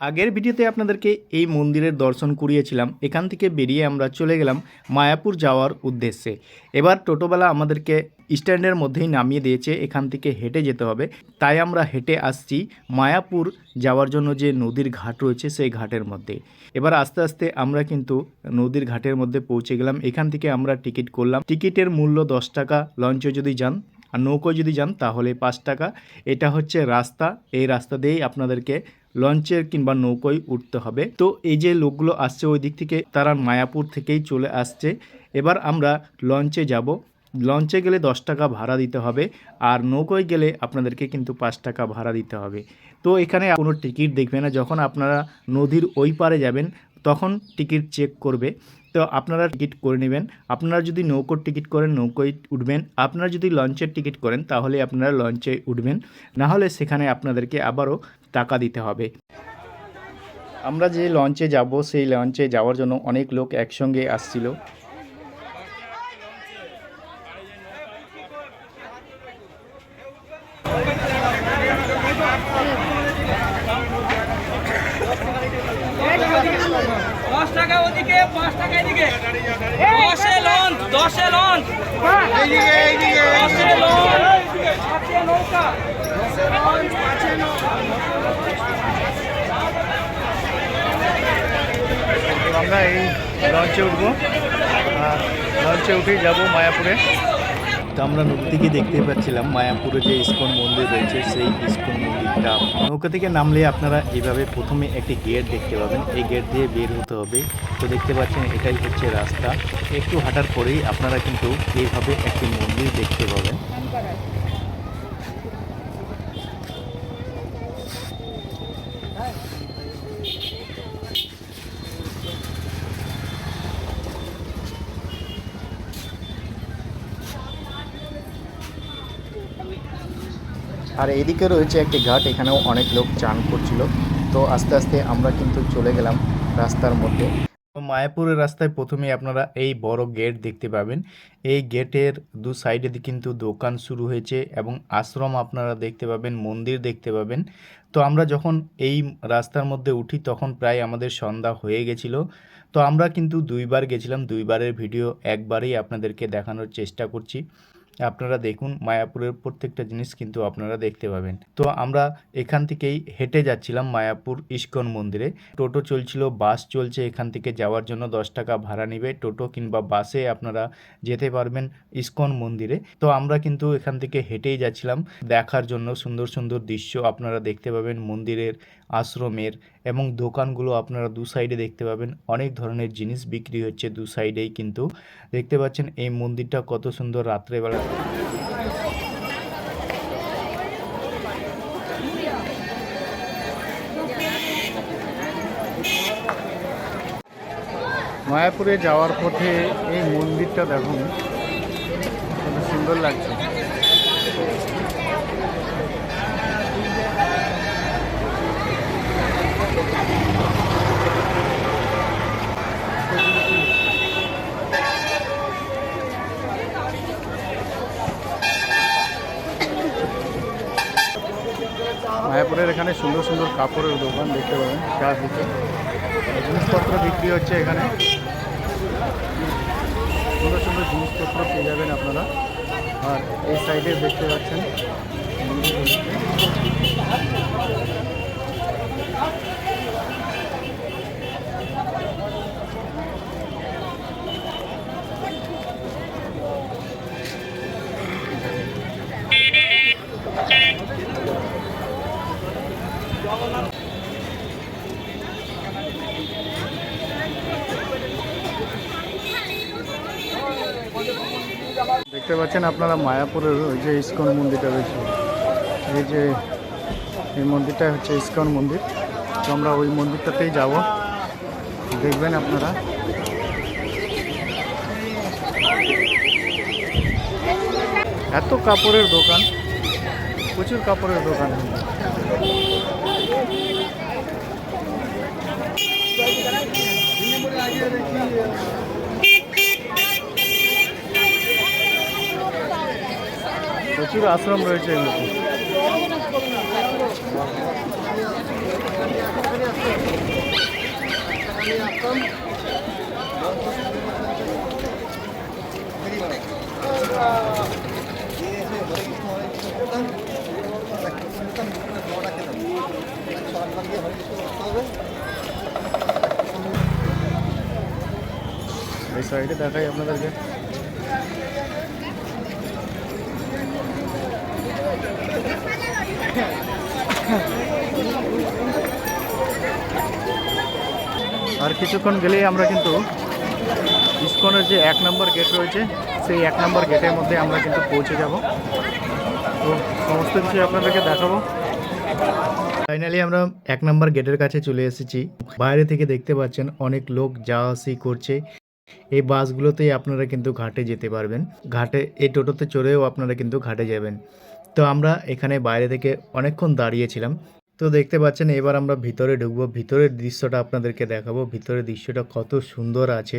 আগের ভিডিওতে আপনাদেরকে এই মন্দিরের দর্শন করিয়েছিলাম, এখান থেকে বেরিয়ে আমরা চলে গেলাম মায়াপুর যাওয়ার উদ্দেশ্যে। এবার টোটোবেলা আমাদেরকে স্ট্যান্ডের মধ্যেই নামিয়ে দিয়েছে, এখান থেকে হেঁটে যেতে হবে। তাই আমরা হেঁটে আসছি মায়াপুর যাওয়ার জন্য যে নদীর ঘাট রয়েছে, সেই ঘাটের মধ্যে। এবার আস্তে আস্তে আমরা কিন্তু নদীর ঘাটের মধ্যে পৌঁছে গেলাম। এখান থেকে আমরা টিকিট করলাম। টিকিটের মূল্য দশ টাকা, লঞ্চে যদি যান আর নৌকো যদি যান, তাহলে পাঁচ টাকা। এটা হচ্ছে রাস্তা। এই রাস্তা দিয়েই আপনাদেরকে লঞ্চের কিংবা নৌকোয় উঠতে হবে। তো এই যে লোকগুলো আসছে ওই দিক থেকে, তারা মায়াপুর থেকেই চলে আসছে। এবার আমরা লঞ্চে যাব। লঞ্চে গেলে দশ টাকা ভাড়া দিতে হবে আর নৌকোয় গেলে আপনাদেরকে কিন্তু পাঁচ টাকা ভাড়া দিতে হবে। তো এখানে কোনো টিকিট দেখবে না। যখন আপনারা নদীর ওই পারে যাবেন, তখন টিকিট চেক করবে। তো আপনারা টিকিট করে নেবেন। আপনারা যদি নৌকোর টিকিট করেন, নৌকোয় উঠবেন। আপনারা যদি লঞ্চের টিকিট করেন, তাহলে আপনারা লঞ্চে উঠবেন। না হলে সেখানে আপনাদেরকে আবারও টাকা দিতে হবে। আমরা যে লঞ্চে যাব, সেই লঞ্চে যাওয়ার জন্য অনেক লোক একসঙ্গে আসছিল দশ টাকা ওদিকে পাঁচ টাকা এদিকে দশে লঞ্চ দশে লঞ্চ। দশে লঞ্চ। নৌকা আমরা এই লঞ্চে উঠবো। আর লঞ্চে উঠেই যাব মায়াপুরে। তো আমরা নদী থেকে দেখতে পাচ্ছিলাম মায়াপুরে যে ইস্কন মন্দির রয়েছে, সেই ইস্কন মন্দিরটা। নৌকা থেকে নামলে আপনারা এইভাবে প্রথমে একটি গেট দেখতে পাবেন। এই গেট দিয়ে বের হতে হবে। তো দেখতে পাচ্ছেন, এটাই হচ্ছে রাস্তা। একটু হাঁটার পরেই আপনারা কিন্তু এইভাবে একটি মন্দির দেখতে পাবেন। আর এদিকে রয়েছে একটি ঘাট, এখানেও অনেক লোক চান করছিল। তো আস্তে আস্তে আমরা কিন্তু চলে গেলাম রাস্তার মধ্যে। মায়াপুরের রাস্তায় প্রথমে আপনারা এই বড় গেট দেখতে পাবেন। এই গেটের দু সাইডে কিন্তু দোকান শুরু হয়েছে এবং আশ্রম আপনারা দেখতে পাবেন, মন্দির দেখতে পাবেন। তো আমরা যখন এই রাস্তার মধ্যে উঠি, তখন প্রায় আমাদের সন্ধ্যা হয়ে গেছিল। তো আমরা কিন্তু দুইবার গেছিলাম, দুইবারের ভিডিও একবারেই আপনাদেরকে দেখানোর চেষ্টা করছি। আপনারা দেখুন মায়াপুরের প্রত্যেকটা জিনিস কিন্তু আপনারা দেখতে পাবেন। তো আমরা এখান থেকেই হেঁটে যাচ্ছিলাম মায়াপুর ইস্কন মন্দিরে। টোটো চলছিল, বাস চলছে এখান থেকে যাওয়ার জন্য। দশ টাকা ভাড়া নেবে টোটো কিংবা বাসে আপনারা যেতে পারবেন ইস্কন মন্দিরে। তো আমরা কিন্তু এখান থেকে হেঁটেই যাচ্ছিলাম। দেখার জন্য সুন্দর সুন্দর দৃশ্য আপনারা দেখতে পাবেন মন্দিরের আশ্রমের এবং দোকানগুলো আপনারা দু সাইডে দেখতে পাবেন। অনেক ধরনের জিনিস বিক্রি হচ্ছে দু সাইডেই কিন্তু। দেখতে পাচ্ছেন এই মন্দিরটা কত সুন্দর রাত্রেবেলা। মায়াপুরে যাওয়ার পথে এই মন্দিরটা দেখুন সুন্দর লাগছে মায়াপুরের এখানে সুন্দর সুন্দর কাপড়ের দোকান দেখতে পাবেন চারদিকে জিনিসপত্র বিক্রি হচ্ছে এখানে। সুন্দর সুন্দর জিনিসপত্র পেয়ে যাবেন আপনারা। আর এই সাইডে দেখতে পাচ্ছেন মন্দির রয়েছে। দেখতে পাচ্ছেন আপনারা মায়াপুরের ওই যে ইস্কন মন্দিরটা রয়েছে। এই যে এই মন্দিরটা হচ্ছে ইস্কন মন্দির। তো আমরা ওই মন্দিরটাতেই যাব। দেখবেন আপনারা। এত কাপড়ের দোকান, প্রচুর কাপড়ের দোকান। প্রচুর আশ্রম রয়েছে এগুলোতে এই সাইডে দেখাই আপনাদেরকে। আর কিছুক্ষণ গেলেই আমরা কিন্তু ইস্কনের যে এক নম্বর গেট রয়েছে, সেই এক নম্বর গেটের মধ্যে আমরা কিন্তু পৌঁছে যাব। তো সমস্ত কিছু আপনাদেরকে দেখাবো। ফাইনালি আমরা এক নম্বর গেটের কাছে চলে এসেছি। বাইরে থেকে দেখতে পাচ্ছেন অনেক লোক যাওয়া আসি করছে। এই বাসগুলোতেই আপনারা কিন্তু ঘাটে যেতে পারবেন। ঘাটে, এই টোটোতে চড়েও আপনারা কিন্তু ঘাটে যাবেন। তো আমরা এখানে বাইরে থেকে অনেকক্ষণ দাঁড়িয়েছিলাম। তো দেখতে পাচ্ছেন, এবার আমরা ভিতরে ঢুকবো। ভিতরের দৃশ্যটা আপনাদেরকে দেখাবো। ভিতরের দৃশ্যটা কত সুন্দর আছে।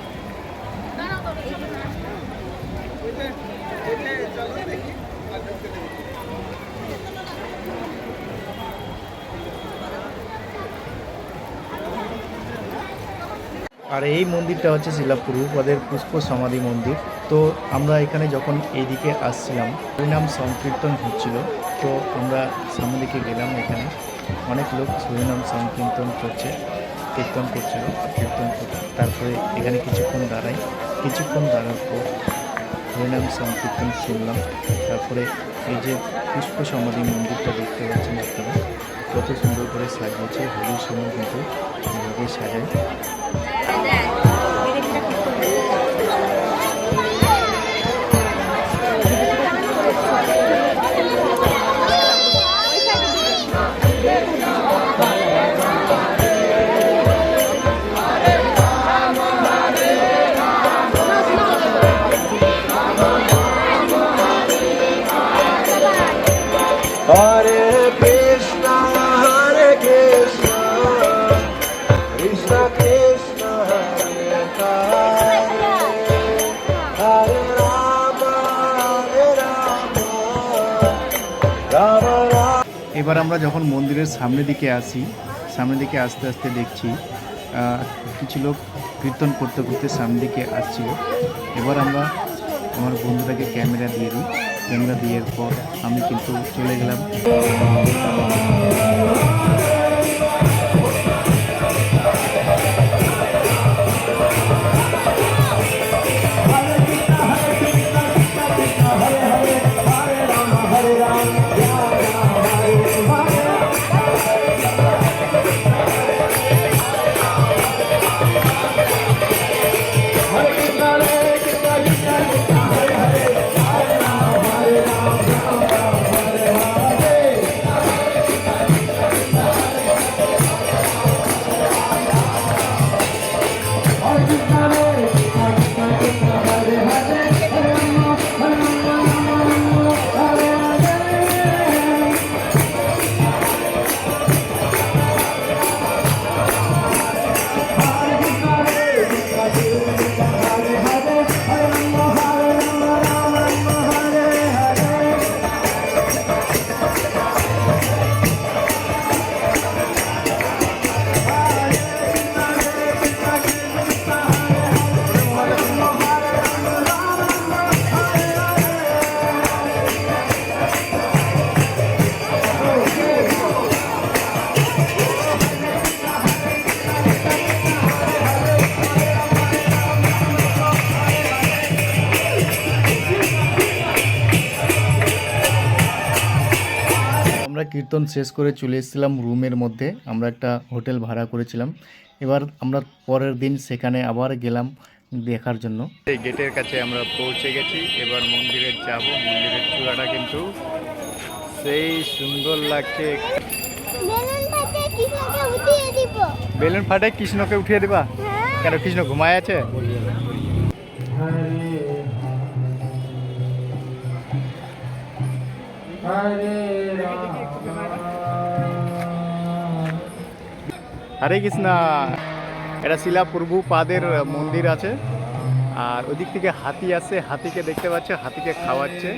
আর এই মন্দিরটা হচ্ছে শিলা পূর্বপদের পুষ্প সমাধি মন্দির। তো আমরা এখানে যখন এইদিকে আসছিলাম, হরিনাম সংকীর্তন হচ্ছিল। তো আমরা সামনে দিকে গেলাম এখানে। অনেক লোক হরিনাম সংকীর্তন করছে, কীর্তন করছিল, কীর্তন তারপরে এখানে কিছুক্ষণ দাঁড়াই। কিছুক্ষণ দাঁড়ার পর হরিনাম সংকীর্তন শুনলাম। তারপরে এই যে পুষ্প সমাধি মন্দিরটা দেখতে পাচ্ছেন আপনারা, কত সুন্দর করে সাজিয়েছে হোলির সময় কিন্তু সাজায়। এবার আমরা যখন মন্দিরের সামনে দিকে আসি সামনে দিকে আস্তে আস্তে দেখছি কিছু লোক কীর্তন করতে করতে সামনে দিকে আসছিল। এবার আমরা আমার বন্ধুটাকে ক্যামেরা দিয়ে দিই। ক্যামেরা দেওয়ার পর আমি কিন্তু চলে গেলাম। কীর্তন শেষ করে চলে এসেছিলাম রুমের মধ্যে আমরা একটা হোটেল ভাড়া করেছিলাম। এবার আমরা পরের দিন সেখানে আবার গেলাম দেখার জন্য। এই গেটের কাছে আমরা পৌঁছে গেছি এবার মন্দিরে যাব। মন্দিরের চূড়াটা কিন্তু সেই সুন্দর লাগছে। বেলুন ফাটে কৃষ্ণকে উঠিয়ে দিব। বেলুন ফাটে কৃষ্ণকে উঠিয়ে দিবা? হ্যাঁ। কেন কৃষ্ণ ঘুমায় আছে? হরে কৃষ্ণ। এটা শিলাপ্রভু পাদের মন্দির আছে। আর ওদিক থেকে হাতি আছে হাতিকে দেখতে পাচ্ছে, হাতিকে খাওয়াচ্ছে।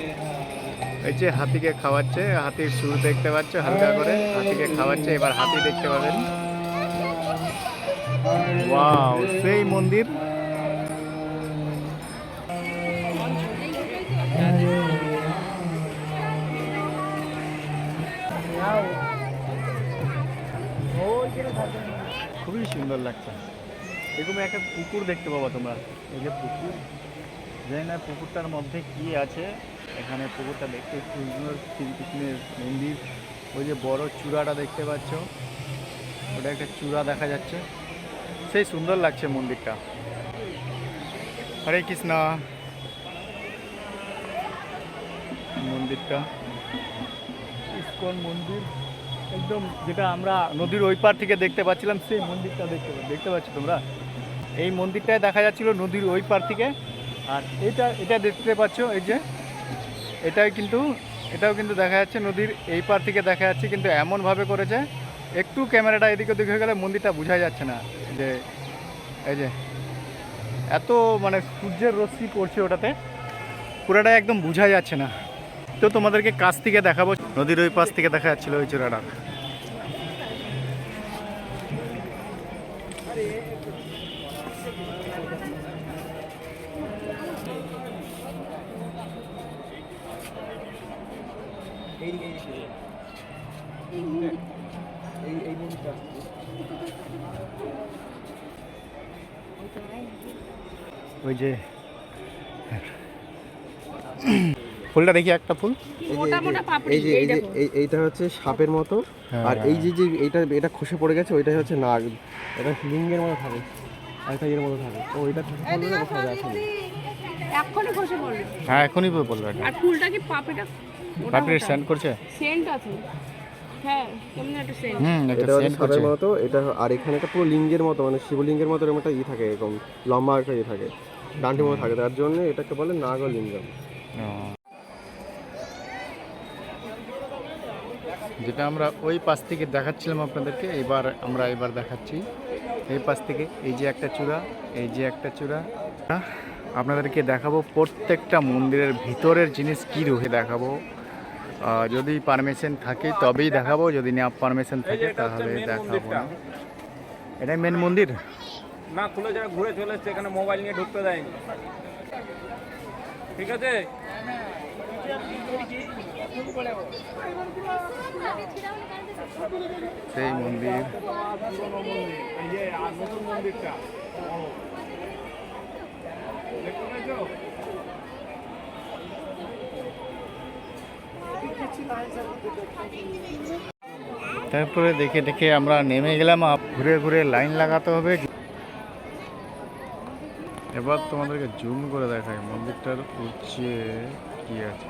এই যে হাতিকে খাওয়াচ্ছে, হাতির সুর দেখতে পাচ্ছ হালকা করে, হাতিকে খাওয়াচ্ছে, এবার হাতি দেখতে পাবেন। ওয়াও, সেই মন্দির। সুন্দর লাগছে। এরকম একটা পুকুর দেখতে পাবো তোমরা। এই যে পুকুর, জানি না পুকুরটার মধ্যে কি আছে। এখানে পুকুরটা দেখতে সুন্দর শ্রীকৃষ্ণের মন্দির। ওই যে বড় চূড়াটা দেখতে পাচ্ছ। ওটা একটা চূড়া দেখা যাচ্ছে। সেই সুন্দর লাগছে মন্দিরটা। হরে কৃষ্ণ। মন্দিরটা। ইস্কন মন্দির। একদম যেটা আমরা নদীর ওই পার থেকে দেখতে পাচ্ছিলাম, সেই মন্দিরটা দেখতে দেখতে পাচ্ছ তোমরা? এই মন্দিরটায় দেখা যাচ্ছিল নদীর ওই পার থেকে। আর এটা এটা দেখতে পাচ্ছ, এই যে, এটাই কিন্তু, এটাও কিন্তু দেখা যাচ্ছে নদীর এই পার থেকে দেখা যাচ্ছে, কিন্তু এমনভাবে করেছে, একটু ক্যামেরাটা এদিক ওদিক হয়ে গেলে মন্দিরটা বোঝা যাচ্ছে না, যে, এই যে, এত মানে সূর্যের রশ্মি পড়ছে ওটাতে পুরোটা একদম বোঝা যাচ্ছে না। তো তোমাদেরকে কাছ থেকে দেখাবো। নদীর ওই পাশ থেকে দেখা যাচ্ছিল ওই চূড়াটা। ওই যে ফুলটা দেখি একটা ফুল। এই যে- এই যে এই যে এই- এইটা হচ্ছে সাপের মতো। হ্যাঁ, আর এই যে যে এইটা এটা খসে পড়ে গেছে ওইটাই হচ্ছে নাগ। এটা লিঙ্গের মতো থাকে। আর এটা এর মতো থাকে। ও এটা খসে পড়লে কোথাও আসেনি খসে পড়ল। হ্যাঁ এখনই এটা। আর ফুলটা কি পাপড়িটা? পাপড়ি স্ট্যান্ড করছে? সেন্ট আছে। হ্যাঁ কেমন একটা সেন্ট হুম এটা হচ্ছে সাপের মতো। এটা আর এখানে একটা পুরো লিঙ্গের মতো মানে শিবলিঙ্গের মতো এরকম একটা ই থাকে এরকম লম্বা একটা ই থাকে। ডান্টির মতো থাকে। তার জন্য এটাকে বলে নাগ ও লিঙ্গম ও। যেটা আমরা ওই পাশ থেকে দেখাচ্ছিলাম আপনাদেরকে এবার আমরা এবার দেখাচ্ছি। এই পাশ থেকে এই যে একটা চূড়া এই যে একটা চূড়া। আপনাদেরকে দেখাবো প্রত্যেকটা মন্দিরের ভিতরের জিনিস কী রুহে দেখাবো। যদি পারমিশন থাকে তবেই দেখাবো যদি না পারমিশন থাকে তাহলে দেখাবো না। এটাই মেন মন্দির? না খুলে যারা ঘুরে চলে এসছে এখানে মোবাইল নিয়ে ঢুকতে দেয়নি। ঠিক আছে? সেই মন্দির। তারপরে দেখে দেখে আমরা নেমে গেলাম ঘুরে ঘুরে লাইন লাগাতে হবে। এবার তোমাদেরকে জুম করে দেখাই, মন্দিরটার উচ্চে কি আছে।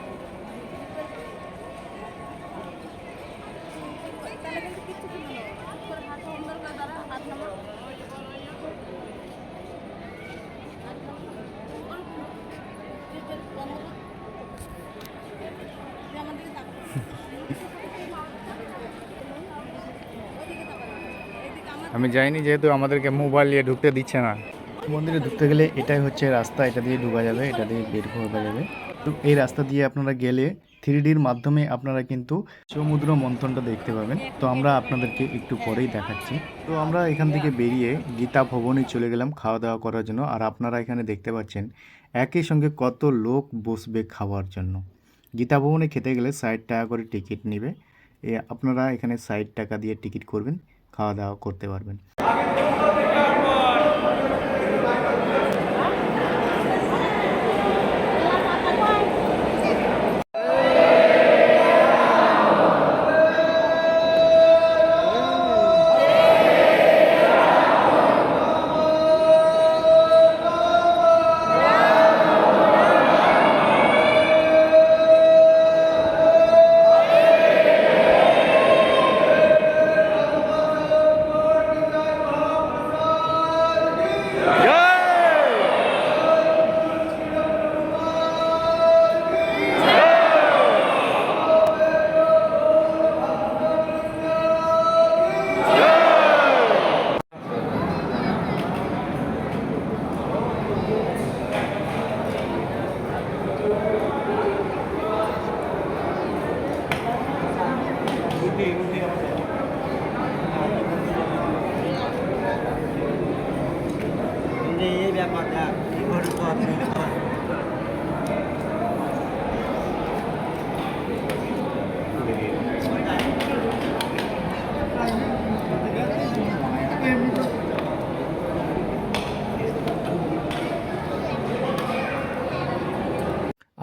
আমি যাইনি যেহেতু আমাদেরকে মোবাইল নিয়ে ঢুকতে দিচ্ছে না। মন্দিরে ঢুকতে গেলে এটাই হচ্ছে রাস্তা, এটা দিয়ে ঢুকা যাবে, এটা দিয়ে বের করা যাবে। তো এই রাস্তা দিয়ে আপনারা গেলে থ্রি ডির মাধ্যমে আপনারা কিন্তু সমুদ্র মন্থনটা দেখতে পাবেন। তো আমরা আপনাদেরকে একটু পরেই দেখাচ্ছি। তো আমরা এখান থেকে বেরিয়ে গীতা ভবনে চলে গেলাম খাওয়া দাওয়া করার জন্য। আর আপনারা এখানে দেখতে পাচ্ছেন একই সঙ্গে কত লোক বসবে খাওয়ার জন্য? গীতা ভবনে খেতে গেলে ষাট টাকা করে টিকিট নেবে। এ, আপনারা এখানে ষাট টাকা দিয়ে টিকিট করবেন, খাওয়া দাওয়া করতে পারবেন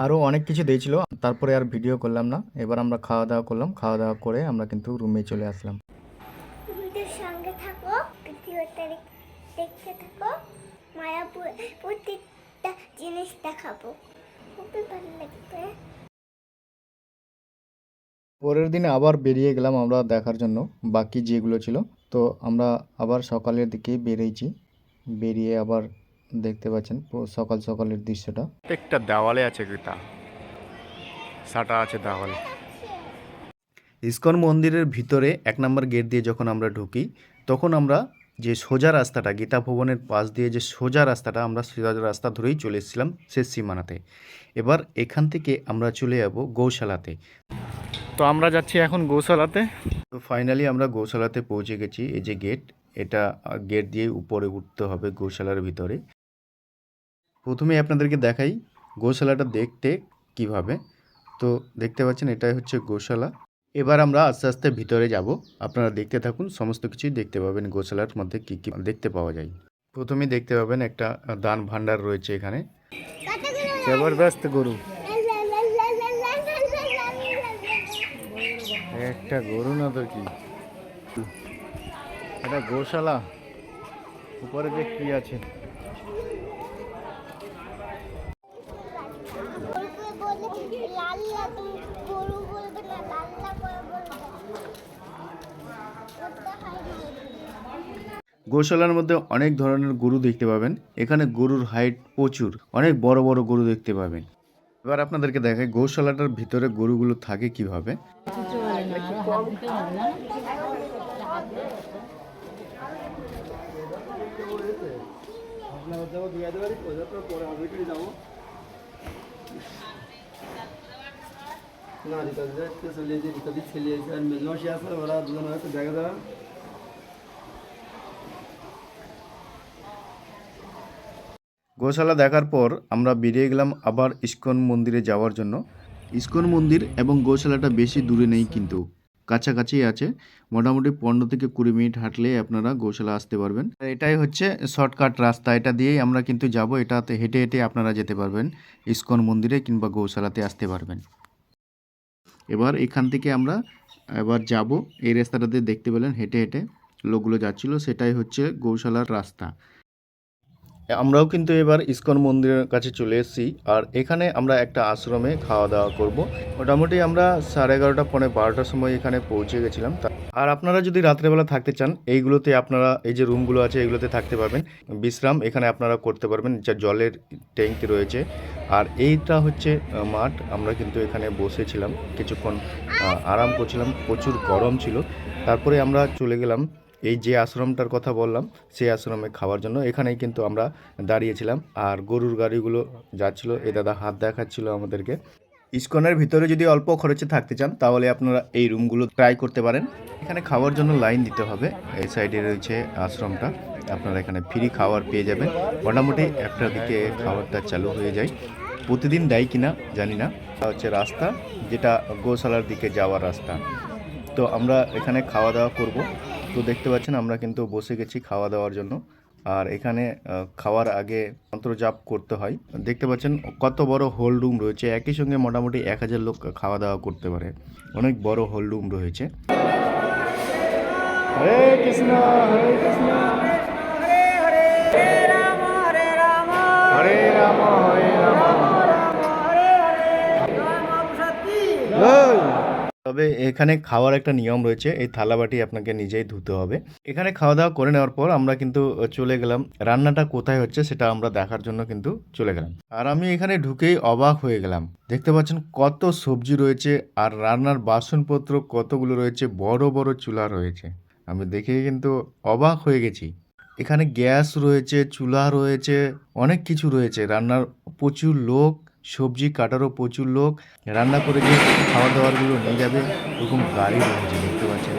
আরও অনেক কিছু দিয়েছিল তারপরে আর ভিডিও করলাম না। এবার আমরা খাওয়া দাওয়া করলাম খাওয়া দাওয়া করে আমরা কিন্তু রুমে চলে আসলাম। আমাদের সঙ্গে থাকো দেখতে থাকো মায়াপুর প্রত্যেকটা জিনিস দেখাবো। খুবই ভালো লাগবে পরের দিনে আবার বেরিয়ে গেলাম আমরা দেখার জন্য বাকি যেগুলো ছিল। তো আমরা আবার সকালের দিকে বেরিয়েছি। বেরিয়ে আবার দেখতে পাচ্ছেন সকাল সকালের দৃশ্যটা। প্রত্যেকটা দেওয়ালে আছে গীতা। সাটা আছে তাহলে। ইস্কন মন্দিরের ভিতরে এক নম্বর গেট দিয়ে যখন আমরা ঢুকি তখন আমরা যে সোজা রাস্তাটা গীতা ভবনের পাশ দিয়ে যে সোজা রাস্তাটা আমরা সোজা রাস্তা ধরেই চলে এসেছিলাম শেষ সীমানাতে। এবার এখান থেকে আমরা চলে যাব গৌশালাতে। তো আমরা যাচ্ছি এখন গৌশালাতে। তো ফাইনালি আমরা গৌশালাতে পৌঁছে গেছি এই যে গেট এটা গেট দিয়ে উপরে উঠতে হবে গৌশালার ভিতরে। প্রথমে আপনাদেরকে দেখাই গৌশালাটা দেখতে কীভাবে। তো দেখতে পাচ্ছেন এটাই হচ্ছে গোশালা। এবার আমরা আস্তে আস্তে ভিতরে যাব। আপনারা দেখতে থাকুন, সমস্ত কিছুই দেখতে পাবেন গোশালার মধ্যে কী কী দেখতে পাওয়া যায়। প্রথমেই দেখতে পাবেন একটা দান ভাণ্ডার রয়েছে এখানে। জবরদস্ত গরু। একটা গরু না তো কি? এটা গোশালা। উপরে যে কি আছে লাল্লা তুমি গরু বলবে না লাল্লা করে বলবে ওটা হয় না। গোশালার মধ্যে অনেক ধরনের গরু দেখতে পাবেন। এখানে গরুর হাইট প্রচুর। অনেক বড় বড় গরু দেখতে পাবেন। এবার আপনাদেরকে দেখাই গৌশালাটার ভিতরে গরুগুলো থাকে কীভাবে। না রিতাদি ছেলে এসে আর মেজমাসি আছে, ওরা দুজন হয়তো দেখা দেওয়া গোশালা দেখার পর আমরা বেরিয়ে গেলাম আবার ইস্কন মন্দিরে যাওয়ার জন্য। ইস্কন মন্দির এবং গোশালাটা বেশি দূরে নেই কিন্তু। কাছাকাছি আছে। মোটামুটি পনেরো থেকে কুড়ি মিনিট হাঁটলে আপনারা গোশালা আসতে পারবেন। এটাই হচ্ছে শর্টকাট রাস্তা। এটা দিয়েই আমরা কিন্তু যাব। এটাতে হেঁটে হেঁটে আপনারা যেতে পারবেন। ইস্কন মন্দিরে কিংবা গৌশালাতে আসতে পারবেন। এবার এখান থেকে আমরা এবার যাব। এই রাস্তাটাতে দেখতে পেলেন হেঁটে হেঁটে লোকগুলো যাচ্ছিল। সেটাই হচ্ছে গৌশালার রাস্তা। আমরাও কিন্তু এবার ইস্কন মন্দিরের কাছে চলে এসেছি। আর এখানে আমরা একটা আশ্রমে খাওয়া দাওয়া করব। মোটামুটি আমরা সাড়ে এগারোটা, পৌনে বারোটার সময় এখানে পৌঁছে গেছিলাম। আর আপনারা যদি রাত্রেবেলা থাকতে চান, এইগুলোতে আপনারা, এই যে রুমগুলো আছে এগুলোতে থাকতে পারবেন। বিশ্রাম এখানে আপনারা করতে পারবেন, যা জলের ট্যাঙ্ক রয়েছে। আর এইটা হচ্ছে মাঠ। আমরা কিন্তু এখানে বসেছিলাম। কিছুক্ষণ আরাম করছিলাম। প্রচুর গরম ছিল। তারপরে আমরা চলে গেলাম এই যে আশ্রমটার কথা বললাম, সেই আশ্রমে খাওয়ার জন্য এখানেই কিন্তু আমরা দাঁড়িয়েছিলাম। আর গরুর গাড়িগুলো যাচ্ছিল, এ দাদা হাত দেখাচ্ছিল আমাদেরকে। ইস্কনের ভিতরে যদি অল্প খরচে থাকতে চান, তাহলে আপনারা এই রুমগুলো ট্রাই করতে পারেন। এখানে খাওয়ার জন্য লাইন দিতে হবে। এই সাইডে রয়েছে আশ্রমটা। আপনারা এখানে ফ্রি খাবার পেয়ে যাবেন। মোটামুটি একটা দিকে খাবারটা চালু হয়ে যায়। প্রতিদিন দেয় কিনা জানি না। এটা হচ্ছে রাস্তা, যেটা গোশালার দিকে যাওয়ার রাস্তা। তো আমরা এখানে খাওয়া দাওয়া করব। তো দেখতে পাচ্ছেন আমরা কিন্তু বসে গেছি খাওয়া দাওয়ার জন্য। আর এখানে খাওয়ার আগে মন্ত্রজাপ করতে হয়। দেখতে পাচ্ছেন কত বড় হোল রুম রয়েছে। একই সঙ্গে মোটামুটি এক হাজার লোক খাওয়া দাওয়া করতে পারে। অনেক বড় হোল রুম রয়েছে। হরে কৃষ্ণ হরে কৃষ্ণ। হরে রাম হরে রাম। তবে এখানে খাওয়ার একটা নিয়ম রয়েছে, এই থালাবাটি আপনাকে নিজেই ধুতে হবে। এখানে খাওয়া দাওয়া করে নেওয়ার পর আমরা কিন্তু চলে গেলাম। রান্নাটা কোথায় হচ্ছে সেটা আমরা দেখার জন্য কিন্তু চলে গেলাম। আর আমি এখানে ঢুকেই অবাক হয়ে গেলাম। দেখতে পাচ্ছেন কত সবজি রয়েছে আর রান্নার বাসনপত্র কতগুলো রয়েছে, বড় বড় চুলা রয়েছে। আমি দেখে কিন্তু অবাক হয়ে গেছি। এখানে গ্যাস রয়েছে, চুলা রয়েছে, অনেক কিছু রয়েছে। রান্নার প্রচুর লোক সবজি কাটারও প্রচুর লোক। রান্না করে যে খাবার দাবারগুলো নিয়ে যাবে। ওরকম গাড়ি রয়েছে, দেখতে পাচ্ছেন?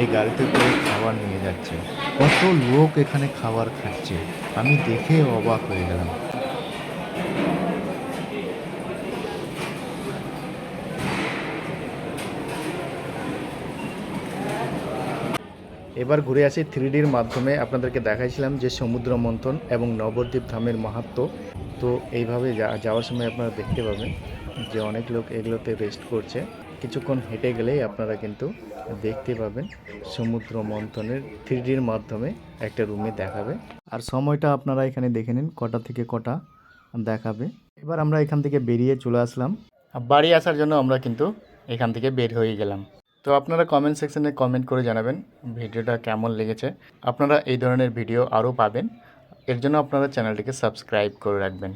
এই গাড়িতে করে খাবার নিয়ে যাচ্ছে। কত লোক এখানে খাবার খাচ্ছে। আমি দেখে অবাক হয়ে গেলাম। এবার ঘুরে আসি থ্রি ডির মাধ্যমে। আপনাদেরকে দেখাইছিলাম যে সমুদ্র মন্থন এবং নবদ্বীপ ধামের মাহাত্ম। তো এইভাবে যাওয়ার সময় আপনারা দেখতে পাবেন যে অনেক লোক এগুলোতে রেস্ট করছে। কিছুক্ষণ হেঁটে গেলেই আপনারা কিন্তু দেখতে পাবেন সমুদ্র মন্থনের থ্রি ডির মাধ্যমে একটা রুমে দেখাবে। আর সময়টা আপনারা এখানে দেখে নিন, কটা থেকে কটা দেখাবে। এবার আমরা এখান থেকে বেরিয়ে চলে আসলাম। বাড়ি আসার জন্য আমরা কিন্তু এখান থেকে বের হয়ে গেলাম। তো আপনারা কমেন্ট সেকশানে কমেন্ট করে জানাবেন ভিডিওটা কেমন লেগেছে। আপনারা এই ধরনের ভিডিও আরও পাবেন। এর জন্য আপনারা চ্যানেলটিকে সাবস্ক্রাইব করে রাখবেন।